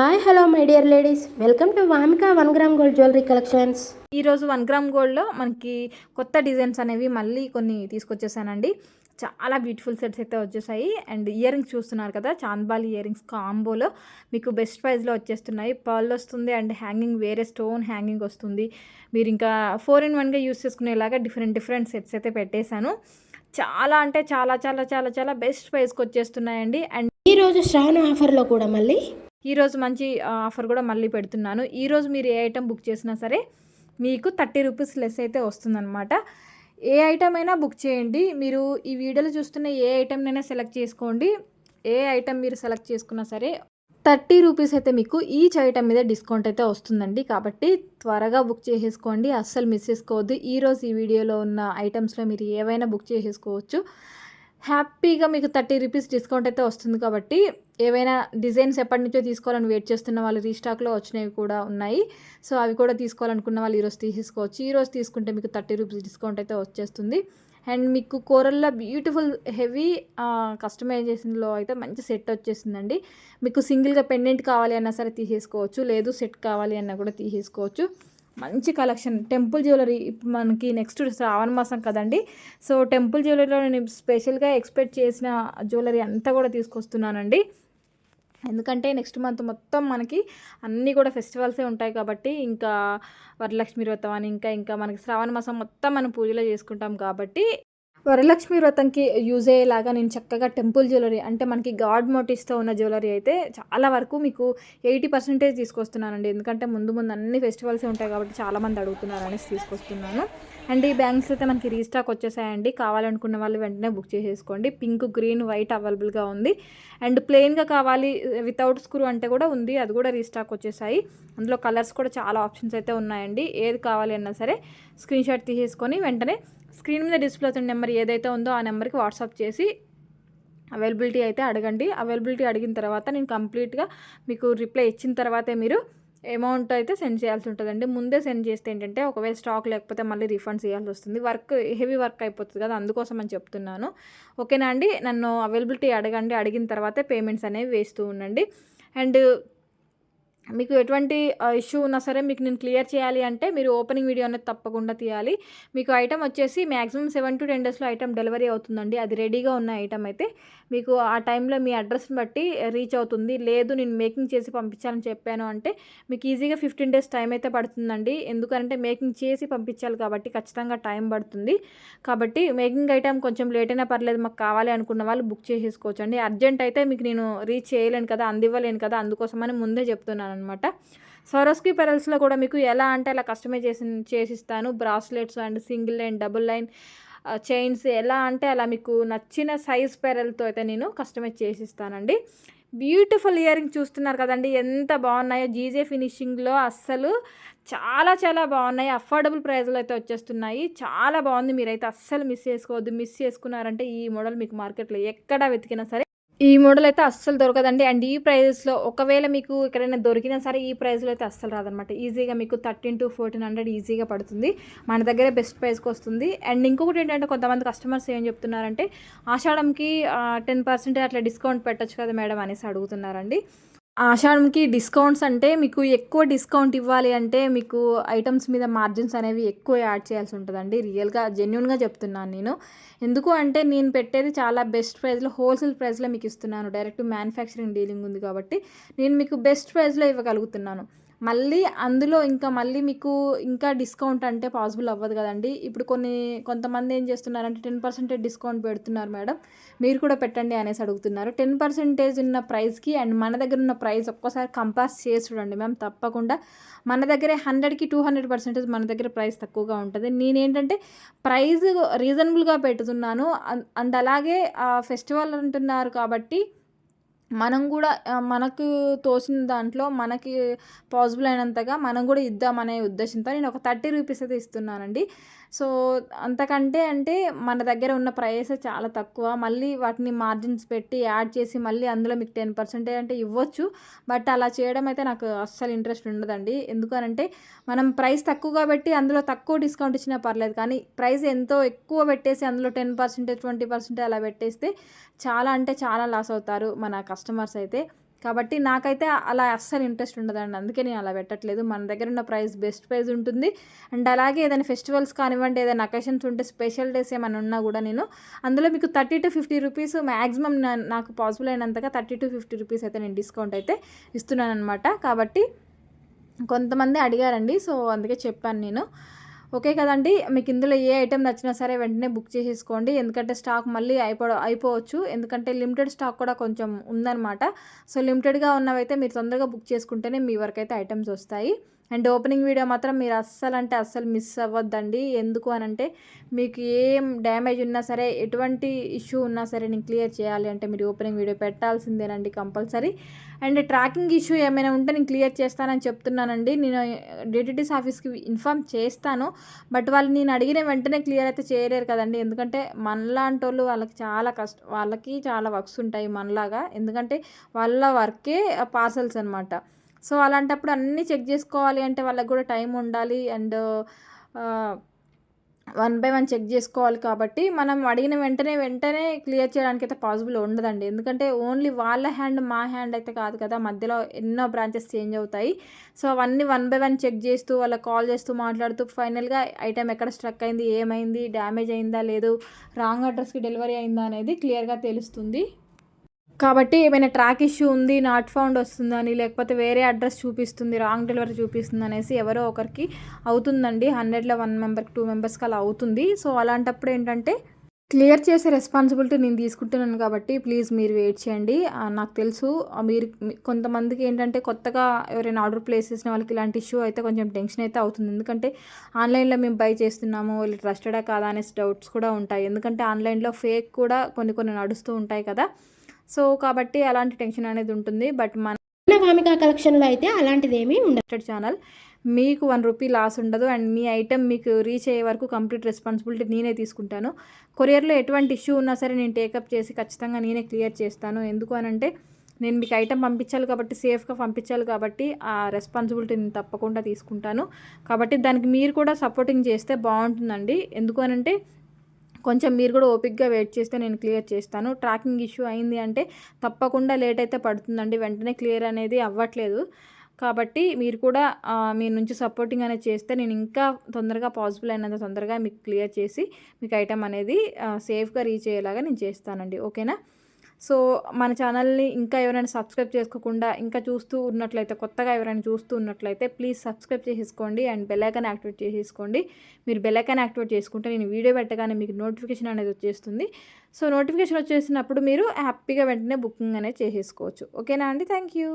Hi hello my dear ladies. Welcome to Vamika one gram gold jewellery collections. ఈరోజు one gram గోల్డ్లో మనకి కొత్త designs అనేవి మళ్ళీ కొన్ని తీసుకొచ్చేసానండి. చాలా బ్యూటిఫుల్ సెట్స్ అయితే వచ్చేసాయి. అండ్ ఇయర్ రింగ్స్ చూస్తున్నారు కదా చాంద్బాలి ఇయర్ రింగ్స్ కాంబోలో మీకు బెస్ట్ ప్రైస్లో వచ్చేస్తున్నాయి. పర్ల్ వస్తుంది అండ్ హ్యాంగింగ్ వేరే స్టోన్ హ్యాంగింగ్ వస్తుంది. మీరు ఇంకా ఫోర్ ఇన్ వన్గా యూస్ చేసుకునేలాగా డిఫరెంట్ డిఫరెంట్ సెట్స్ అయితే పెట్టేశాను. చాలా అంటే చాలా చాలా చాలా చాలా బెస్ట్ ప్రైస్కి వచ్చేస్తున్నాయండి. అండ్ ఈరోజు శ్రావణ ఆఫర్లో కూడా మళ్ళీ ఈరోజు మంచి ఆఫర్ కూడా మళ్ళీ పెడుతున్నాను. ఈరోజు మీరు ఏ ఐటెం బుక్ చేసినా సరే మీకు థర్టీ రూపీస్ లెస్ అయితే వస్తుందన్నమాట. ఏ ఐటెం అయినా బుక్ చేయండి. మీరు ఈ వీడియోలో చూస్తున్న ఏ ఐటెంనైనా సెలెక్ట్ చేసుకోండి. ఏ ఐటెం మీరు సెలెక్ట్ చేసుకున్నా సరే థర్టీ రూపీస్ అయితే మీకు ఈచ్ ఐటమ్ మీద డిస్కౌంట్ అయితే వస్తుందండి. కాబట్టి త్వరగా బుక్ చేసేసుకోండి. అస్సలు మిస్ చేసుకోవద్దు. ఈరోజు ఈ వీడియోలో ఉన్న ఐటమ్స్లో మీరు ఏవైనా బుక్ చేసేసుకోవచ్చు. హ్యాపీగా మీకు థర్టీ రూపీస్ డిస్కౌంట్ అయితే వస్తుంది కాబట్టి ఏవైనా డిజైన్స్ ఎప్పటి నుంచో తీసుకోవాలని వెయిట్ చేస్తున్న వాళ్ళు రీస్టాక్లో వచ్చినవి కూడా ఉన్నాయి. సో అవి కూడా తీసుకోవాలనుకున్న వాళ్ళు ఈరోజు తీసేసుకోవచ్చు. ఈరోజు తీసుకుంటే మీకు థర్టీ రూపీస్ డిస్కౌంట్ అయితే వచ్చేస్తుంది. అండ్ మీకు కూరల్లో బ్యూటిఫుల్ హెవీ కస్టమైజేషన్లో అయితే మంచి సెట్ వచ్చేసిందండి. మీకు సింగిల్గా పెండెంట్ కావాలి అన్నా సరే తీసేసుకోవచ్చు. లేదు సెట్ కావాలి అన్నా కూడా తీసేసుకోవచ్చు. మంచి కలెక్షన్. టెంపుల్ జ్యువెలరీ ఇప్పుడు మనకి నెక్స్ట్ శ్రావణ మాసం కదండి. సో టెంపుల్ జ్యువెలరీలో నేను స్పెషల్గా ఎక్స్పెక్ట్ చేసిన జ్యువెలరీ అంతా కూడా తీసుకొస్తున్నానండి. ఎందుకంటే నెక్స్ట్ మంత్ మొత్తం మనకి అన్నీ కూడా ఫెస్టివల్సే ఉంటాయి కాబట్టి ఇంకా వరలక్ష్మి వ్రతం అని ఇంకా ఇంకా మనకి శ్రావణ మాసం మొత్తం మనం పూజలో చేసుకుంటాం కాబట్టి వరలక్ష్మి వ్రతంకి యూజ్ అయ్యేలాగా నేను చక్కగా టెంపుల్ జ్యువెలరీ అంటే మనకి గాడ్ మోటివ్స్తో ఉన్న జ్యువెలరీ అయితే చాలా వరకు మీకు ఎయిటీ పర్సెంటేజ్ తీసుకొస్తున్నానండి. ఎందుకంటే ముందు ముందు అన్ని ఫెస్టివల్సే ఉంటాయి కాబట్టి చాలామంది అడుగుతున్నారు అనేసి తీసుకొస్తున్నాను. అండ్ ఈ బ్యాంక్స్ అయితే మనకి రీస్టాక్ వచ్చేసాయండి. కావాలనుకున్న వాళ్ళు వెంటనే బుక్ చేసేసుకోండి. పింక్ గ్రీన్ వైట్ అవైలబుల్గా ఉంది. అండ్ ప్లెయిన్గా కావాలి వితౌట్ స్క్రూ అంటే కూడా ఉంది. అది కూడా రీస్టాక్ వచ్చేసాయి. అందులో కలర్స్ కూడా చాలా ఆప్షన్స్ అయితే ఉన్నాయండి. ఏది కావాలి అన్నా సరే స్క్రీన్ షాట్ తీసేసుకొని వెంటనే స్క్రీన్ మీద డిస్ప్లే అవుతున్న నెంబర్ ఏదైతే ఉందో ఆ నెంబర్కి వాట్సాప్ చేసి అవైలబిలిటీ అయితే అడగండి. అవైలబిలిటీ అడిగిన తర్వాత నేను కంప్లీట్గా మీకు రిప్లై ఇచ్చిన తర్వాతే మీరు అమౌంట్ అయితే సెండ్ చేయాల్సి ఉంటుందండి. ముందే సెండ్ చేస్తే ఏంటంటే ఒకవేళ స్టాక్ లేకపోతే మళ్ళీ రిఫండ్ చేయాల్సి వస్తుంది. వర్క్ హెవీ వర్క్ అయిపోతుంది కదా అందుకోసం అని చెప్తున్నాను. ఓకేనా అండి? నన్ను అవైలబిలిటీ అడగండి. అడిగిన తర్వాతే పేమెంట్స్ అనేవి వేస్తూ ఉండండి. అండ్ మీకు ఎటువంటి ఇష్యూ ఉన్నా సరే మీకు నేను క్లియర్ చేయాలి అంటే మీరు ఓపెనింగ్ వీడియో అనేది తప్పకుండా తీయాలి. మీకు ఐటమ్ వచ్చేసి మ్యాక్సిమం సెవెన్ టు టెన్ డేస్లో ఐటమ్ డెలివరీ అవుతుందండి. అది రెడీగా ఉన్న ఐటమ్ అయితే మీకు ఆ టైంలో మీ అడ్రస్ని బట్టి రీచ్ అవుతుంది. లేదు నేను మేకింగ్ చేసి పంపించాలని చెప్పాను అంటే మీకు ఈజీగా ఫిఫ్టీన్ డేస్ టైం అయితే పడుతుందండి. ఎందుకంటే మేకింగ్ చేసి పంపించాలి కాబట్టి ఖచ్చితంగా టైం పడుతుంది. కాబట్టి మేకింగ్ ఐటమ్ కొంచెం లేట్ అయినా పర్లేదు మాకు కావాలి అనుకున్న వాళ్ళు బుక్ చేసేసుకోవచ్చు అండి అర్జెంట్ అయితే మీకు నేను రీచ్ చేయలేను కదా అందివ్వలేను కదా అందుకోసమని ముందే చెప్తున్నాను అనమాట. సరోస్కి పెరల్స్లో కూడా మీకు ఎలా అంటే అలా కస్టమైజ్ చేసి చేసిస్తాను. Bracelets and single line double line chains ఎలా అంటే అలా మీకు నచ్చిన సైజ్ పెరల్తో అయితే నేను కస్టమైజ్ చేసిస్తానండి. బ్యూటిఫుల్ ఇయరింగ్ చూస్తున్నారు కదండి ఎంత బాగున్నాయో. జీజే ఫినిషింగ్లో అస్సలు చాలా చాలా బాగున్నాయి. అఫోర్డబుల్ ప్రైస్లో అయితే వచ్చేస్తున్నాయి. చాలా బాగుంది. మీరైతే అస్సలు మిస్ చేసుకోవద్దు. మిస్ చేసుకున్నారంటే ఈ మోడల్ మీకు మార్కెట్లో ఎక్కడ వెతికినా సరే ఈ మోడల్ అయితే అస్సలు దొరకదండి. అండ్ ఈ ప్రైజెస్లో ఒకవేళ మీకు ఎక్కడైనా దొరికినా సరే ఈ ప్రైస్లో అయితే అస్సలు రాదనమాట. ఈజీగా మీకు థర్టీన్ టు ఫోర్టీన్ హండ్రెడ్ ఈజీగా పడుతుంది. మన దగ్గరే బెస్ట్ ప్రైస్కి వస్తుంది. అండ్ ఇంకొకటి ఏంటంటే కొంతమంది కస్టమర్స్ ఏం చెప్తున్నారంటే ఆషాఢంకి టెన్ పర్సెంట్ అట్లా డిస్కౌంట్ పెట్టచ్చు కదా మేడం అనేసి అడుగుతున్నారండి. ఆషాఢంకి డిస్కౌంట్స్ అంటే మీకు ఎక్కువ డిస్కౌంట్ ఇవ్వాలి అంటే మీకు ఐటమ్స్ మీద మార్జిన్స్ అనేవి ఎక్కువ యాడ్ చేయాల్సి ఉంటుందండి. రియల్గా జెన్యున్గా చెప్తున్నాను నేను. ఎందుకు అంటే నేను పెట్టేది చాలా బెస్ట్ ప్రైస్లో హోల్సేల్ ప్రైస్లో మీకు ఇస్తున్నాను. డైరెక్ట్ మ్యానుఫ్యాక్చరింగ్ డీలింగ్ ఉంది కాబట్టి నేను మీకు బెస్ట్ ప్రైస్లో ఇవ్వగలుగుతున్నాను. మళ్ళీ అందులో ఇంకా మళ్ళీ మీకు ఇంకా డిస్కౌంట్ అంటే పాసిబుల్ అవ్వదు కదండి. ఇప్పుడు కొన్ని కొంతమంది ఏం చేస్తున్నారంటే టెన్ పర్సెంటేజ్ డిస్కౌంట్ పెడుతున్నారు మేడం. మీరు కూడా పెట్టండి అనేసి అడుగుతున్నారు. టెన్ పర్సెంటేజ్ ఉన్న ప్రైస్కి అండ్ మన దగ్గర ఉన్న ప్రైస్ ఒక్కసారి కంపేర్ చేసి చూడండి మ్యామ్ తప్పకుండా మన దగ్గరే హండ్రెడ్కి టూ హండ్రెడ్ పర్సెంటేజ్ మన దగ్గర ప్రైస్ తక్కువగా ఉంటుంది. నేనేంటంటే ప్రైస్ రీజనబుల్గా పెడుతున్నాను. అండ్ అలాగే ఫెస్టివల్ అంటున్నారు కాబట్టి మనం కూడా మనకు తోచిన దాంట్లో మనకి పాసిబుల్ అయినంతగా మనం కూడా ఇద్దామనే ఉద్దేశంతో నేను ఒక థర్టీ రూపీస్ అయితే ఇస్తున్నానండి. సో అంతకంటే అంటే మన దగ్గర ఉన్న ప్రైస్ చాలా తక్కువ. మళ్ళీ వాటిని మార్జిన్స్ పెట్టి యాడ్ చేసి మళ్ళీ అందులో మీకు టెన్ పర్సెంటేజ్ అంటే ఇవ్వచ్చు. బట్ అలా చేయడం అయితే నాకు అస్సలు ఇంట్రెస్ట్ ఉండదండి. ఎందుకనంటే మనం ప్రైస్ తక్కువగా పెట్టి అందులో తక్కువ డిస్కౌంట్ ఇచ్చినా పర్లేదు. కానీ ప్రైస్ ఎంతో ఎక్కువ పెట్టేసి అందులో టెన్ పర్సెంటేజ్ ట్వంటీ పర్సెంటేజ్ అలా పెట్టేస్తే చాలా అంటే చాలా లాస్ అవుతారు మన కస్టమర్స్ అయితే. కాబట్టి నాకైతే అలా అస్సలు ఇంట్రెస్ట్ ఉండదండి. అందుకే నేను అలా పెట్టట్లేదు. మన దగ్గర ఉన్న ప్రైస్ బెస్ట్ ప్రైస్ ఉంటుంది. అండ్ అలాగే ఏదైనా ఫెస్టివల్స్ కానివ్వండి ఏదైనా అకేషన్స్ ఉంటే స్పెషల్ డేస్ ఏమైనా ఉన్నా కూడా నేను అందులో మీకు thirty to fifty rupees maximum నాకు పాసిబుల్ అయినంతగా థర్టీ టు ఫిఫ్టీ రూపీస్ అయితే నేను డిస్కౌంట్ అయితే ఇస్తున్నాను అనమాట కాబట్టి కొంతమంది అడిగారండి. సో అందుకే చెప్పాను నేను. ఓకే కదండి. మీకు ఇందులో ఏ ఐటెం నచ్చినా సరే వెంటనే బుక్ చేసేసుకోండి. ఎందుకంటే స్టాక్ మళ్ళీ అయిపో అయిపోవచ్చు. ఎందుకంటే లిమిటెడ్ స్టాక్ కూడా కొంచెం ఉందన్నమాట. సో లిమిటెడ్గా ఉన్నవైతే మీరు తొందరగా బుక్ చేసుకుంటేనే మీ వరకు అయితే ఐటమ్స్ వస్తాయి. అండ్ ఓపెనింగ్ వీడియో మాత్రం మీరు అస్సలు అంటే అస్సలు మిస్ అవ్వద్దండి. ఎందుకు అని అంటే మీకు ఏం డ్యామేజ్ ఉన్నా సరే ఎటువంటి ఇష్యూ ఉన్నా సరే నేను క్లియర్ చేయాలి అంటే మీరు ఓపెనింగ్ వీడియో పెట్టాల్సిందేనండి కంపల్సరీ. అండ్ ట్రాకింగ్ ఇష్యూ ఏమైనా ఉంటే నేను క్లియర్ చేస్తానని చెప్తున్నానండి. నేను డిటిటీస్ ఆఫీస్కి ఇన్ఫామ్ చేస్తాను. బట్ వాళ్ళు నేను అడిగిన వెంటనే క్లియర్ అయితే చేయలేరు కదండి. ఎందుకంటే మనలాంటి వాళ్ళు వాళ్ళకి చాలా కష్టం వాళ్ళకి చాలా వర్క్స్ ఉంటాయి మనలాగా. ఎందుకంటే వాళ్ళ వర్కే పార్సల్స్ అనమాట సో అలాంటప్పుడు అన్నీ చెక్ చేసుకోవాలి అంటే వాళ్ళకి కూడా టైం ఉండాలి and one by one check చేసుకోవాలి కాబట్టి మనం అడిగిన వెంటనే వెంటనే క్లియర్ చేయడానికి అయితే పాసిబుల్ ఉండదండి. ఎందుకంటే ఓన్లీ వాళ్ళ హ్యాండ్ మా హ్యాండ్ అయితే కాదు కదా మధ్యలో ఎన్నో బ్రాంచెస్ చేంజ్ అవుతాయి. సో అవన్నీ వన్ బై వన్ చెక్ చేస్తూ వాళ్ళకి కాల్ చేస్తూ మాట్లాడుతూ ఫైనల్గా ఐటెం ఎక్కడ స్ట్రక్ అయింది ఏమైంది డ్యామేజ్ అయిందా లేదు రాంగ్ అడ్రస్కి డెలివరీ అయిందా అనేది క్లియర్గా తెలుస్తుంది. కాబట్టి ఏమైనా ట్రాక్ ఇష్యూ ఉంది నాట్ ఫౌండ్ వస్తుందని లేకపోతే వేరే అడ్రస్ చూపిస్తుంది రాంగ్ డెలివరీ చూపిస్తుంది అనేసి ఎవరో ఒకరికి అవుతుందండి. హండ్రెడ్లో వన్ మెంబర్కి టూ మెంబర్స్కి అలా అవుతుంది. సో అలాంటప్పుడు ఏంటంటే క్లియర్ చేసే రెస్పాన్సిబిలిటీ నేను తీసుకుంటున్నాను కాబట్టి ప్లీజ్ మీరు వెయిట్ చేయండి. నాకు తెలుసు. మీరు కొంతమందికి ఏంటంటే కొత్తగా ఎవరైనా ఆర్డర్ ప్లేస్ చేసిన వాళ్ళకి ఇలాంటి ఇష్యూ అయితే కొంచెం టెన్షన్ అయితే అవుతుంది. ఎందుకంటే ఆన్లైన్లో మేము బై చేస్తున్నాము వీళ్ళు ట్రస్టెడా కాదా అనేసి డౌట్స్ కూడా ఉంటాయి. ఎందుకంటే ఆన్లైన్లో ఫేక్ కూడా కొన్ని కొన్ని నడుస్తూ ఉంటాయి కదా. సో కాబట్టి అలాంటి టెన్షన్ అనేది ఉంటుంది. బట్ మన వామిక కలెక్షన్లో అయితే అలాంటిది ఏమీ ఉండదు ఛానల్ మీకు వన్ రూపీ లాస్ ఉండదు. అండ్ మీ ఐటెం మీకు రీచ్ అయ్యే వరకు కంప్లీట్ రెస్పాన్సిబిలిటీ నేనే తీసుకుంటాను. కొరియర్లో ఎటువంటి ఇష్యూ ఉన్నా సరే నేను టేకప్ చేసి ఖచ్చితంగా నేనే క్లియర్ చేస్తాను. ఎందుకు అని అంటే నేను మీకు ఐటెం పంపించాలి కాబట్టి సేఫ్గా పంపించాలి కాబట్టి ఆ రెస్పాన్సిబిలిటీ నేను తప్పకుండా తీసుకుంటాను. కాబట్టి దానికి మీరు కూడా సపోర్టింగ్ చేస్తే బాగుంటుందండి. ఎందుకు అని అంటే కొంచెం మీరు కూడా ఓపిక్గా వెయిట్ చేస్తే నేను క్లియర్ చేస్తాను. ట్రాకింగ్ ఇష్యూ అయింది అంటే తప్పకుండా లేట్ అయితే పడుతుందండి. వెంటనే క్లియర్ అనేది అవ్వట్లేదు. కాబట్టి మీరు కూడా మీ నుంచి సపోర్టింగ్ అనేది చేస్తే నేను ఇంకా తొందరగా పాసిబుల్ అయినంత తొందరగా మీకు క్లియర్ చేసి మీకు ఐటమ్ అనేది సేఫ్గా రీచ్ అయ్యేలాగా నేను చేస్తానండి. ఓకేనా సో మన ఛానల్ని ఇంకా ఎవరైనా సబ్స్క్రైబ్ చేసుకోకుండా ఇంకా చూస్తూ ఉన్నట్లయితే కొత్తగా ఎవరైనా చూస్తూ ఉన్నట్లయితే ప్లీజ్ సబ్స్క్రైబ్ చేసేసుకోండి అండ్ బెల్లైకాన్ యాక్టివేట్ చేసేసుకోండి. మీరు బెల్లైకాన్ యాక్టివేట్ చేసుకుంటే నేను వీడియో పెట్టగానే మీకు నోటిఫికేషన్ అనేది వచ్చేస్తుంది. సో నోటిఫికేషన్ వచ్చేసినప్పుడు మీరు హ్యాపీగా వెంటనే బుకింగ్ అనేది చేసేసుకోవచ్చు. ఓకేనా అండి? Thank you.